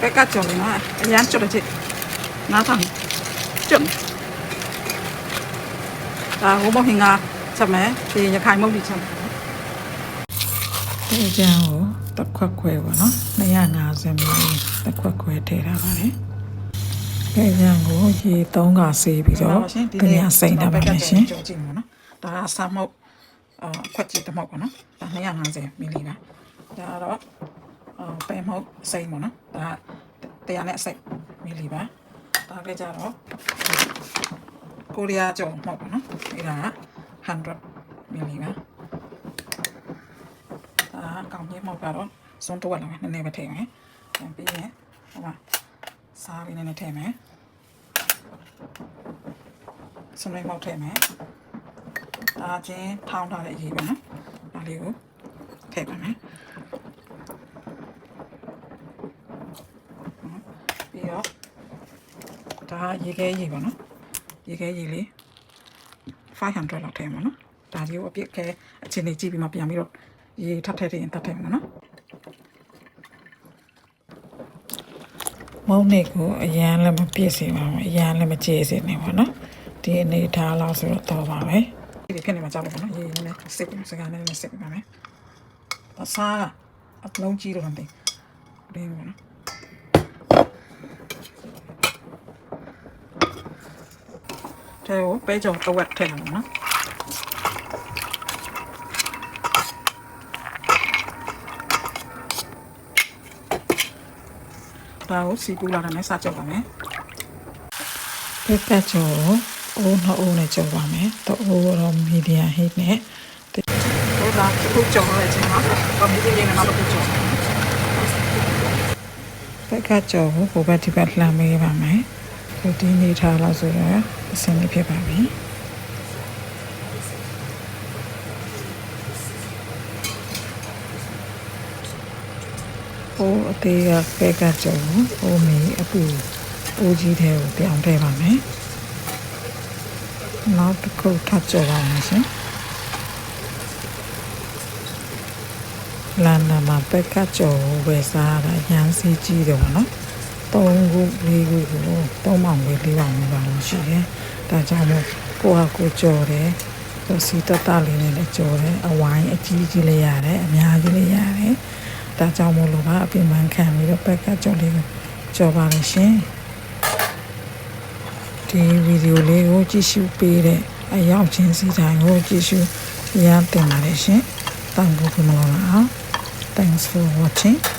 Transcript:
ဘက်ကကြော်နေမှာအရန်ကြော်တဲ့နားထောင်ကျွတ်ဒါဟိုမဟင်ကချက်မယ်ဒီရခိုင်မုတ်ဒီချက်မယ်ဒီအကြမ်းကိုတစ်ခွက်ခွဲပေါ့နော်250မီလီတစ်ခွက်ခွဲထည့်ထားပါတယ်ဒီအကြမ်းကိုရေ3ကဆေးပြီးတော့တကယ်စိမ့်ထားပါမယ်ရှင်ကြော်ကြည့်မှာနော်ဒါကဆာမုတ်အာခွက်ကြည့်တမောက်ပေါ့နော်ဒါ250မီလီပါဒါကတော့အာ ပဲမုတ်စိမ့်ပေါ့နော်ဒါတရားနဲ့အစိမ့်မီလီပါဒါကကြတော့ကိုရီးယားကြော်မဟုတ်ပေါ့နော်အဲ့ဒါက100မီလီပါအာကောင်းကြီးမောက်ကတော့စွန်းတော့လာမယ်နည်းနည်းပဲထည့်မယ်ပြန်ပြီးရင်ဟိုမှာစားလေးနည်းနည်းထည့်မယ်စွန်းလေးမောက်ထည့်မယ်ဒါချင်းထောင်းထားတဲ့အရေးပဲနော်ဒါလေးကိုထည့်ပါမယ်ပြီးတော့ ဒါရေခဲရေပါနော်ရေခဲရေလေး500လောက်ထည့်မှာနော်ဒါကြီးကိုအပြစ်ခဲအချင်းလေးကြည့်ပြီးမှပြန်ပြီးတော့ရေထပ်ထည့်ရင်ထပ်ထည့်မှာနော်မုံနေကိုအရန်လည်းမပြည့်စေပါဘူးအရန်လည်းမကြေစေနေပါနော်ဒီအနေထားလောက်ဆိုတော့တော့ပါပဲဒီဖြစ်နေမှာကြောက်လို့ပေါ့နော်ရေနည်းနည်းစစ်ပြီးစကားနည်းနည်းစစ်ပြီးပါမယ်အစားကအလုံးကြီးတော့မသိဘူးဒီပေါ့နော် တဲကိုပဲကြောင်တစ်ဝက်ထည့်မှာနော်ဒါကိုစီပူလာတယ်နဲ့စကြောက်ပါမယ်ပက်ကတ်ကျော်ကိုအိုးနှစ်အိုးနဲ့ကျော်ပါမယ်တော့အိုးတော့မီဒီယမ်ဟိတ်နဲ့ဟိုဒါခုကြော်ရတဲ့အချိန်မှာဗမီဒီလေးနဲ့နောက်တစ်ခုကြော်ပက်ကတ်ကျော်ကိုဟိုဘက်ဒီဘက်လှမ်းပေးပါမယ် ဒီဒီနေထားလောက်ဆိုတော့အဆင်ပြေဖြစ်ပါပြီဟိုအသေးကပက်ကတ်ကျော်ကိုဟိုမီအပူအိုးကြီးထဲကိုပြောင်းထည့်ပါမယ်နောက်တစ်ခုထပ်ကျော်ပါမယ်ရှင်လန်နာမှာပက်ကတ်ကျော်ကိုဝယ်စားတာရမ်းစီးကြီးတယ်ပေါ့နော်။ ၃ခု၄ခုကို၃မောင်လေး၄မောင်လေးပါလို့ရှိတယ်။ဒါကြောင့်မို့ကိုဟာကိုကြော်တယ်။ကိုစီတတလေးနဲ့လည်းကြော်တယ်။အဝိုင်းအကြီးကြီးလေးရတယ်အများကြီးလေးရတယ်။ဒါကြောင့်မို့လို့ပါအပြင်မှန်ခံပြီးတော့ပက်ကတ်ကျော်လေးကိုကြော်ပါလို့ရှင်။ဒီဗီဒီယိုလေးကိုကြည့်ရှုပေးတဲ့အရောက်ချင်းစီတိုင်းကိုကြည့်ရှုရမ်းတင်ပါတယ်ရှင်။တောင်းဖို့ကမလို့လား Thanks for watching.